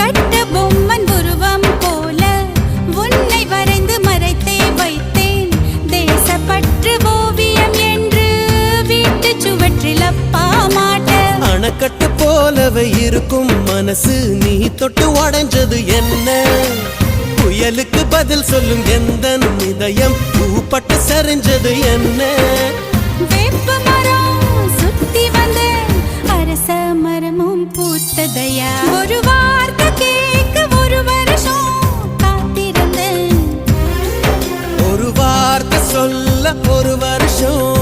கட்ட பொம்மன் உருவம் போல உன்னை வரைந்து மறைத்தே வைத்தேன். தேசப்பற்று ஓவியம் என்று வீட்டு சுவற்றில் அப்பா மாட்ட. அணக்கட்ட போலவை இருக்கும் மனசு நீ தொட்டு உடைஞ்சது என்ன? புயலுக்கு பதில் சொல்லும் எந்த இதயம் பூப்பட்டு சரிஞ்சது என்ன? வேப்பமரம் சுத்தி வந்த அரச மரமும் பூத்ததையா? ஒருவா ஒரு வருஷம்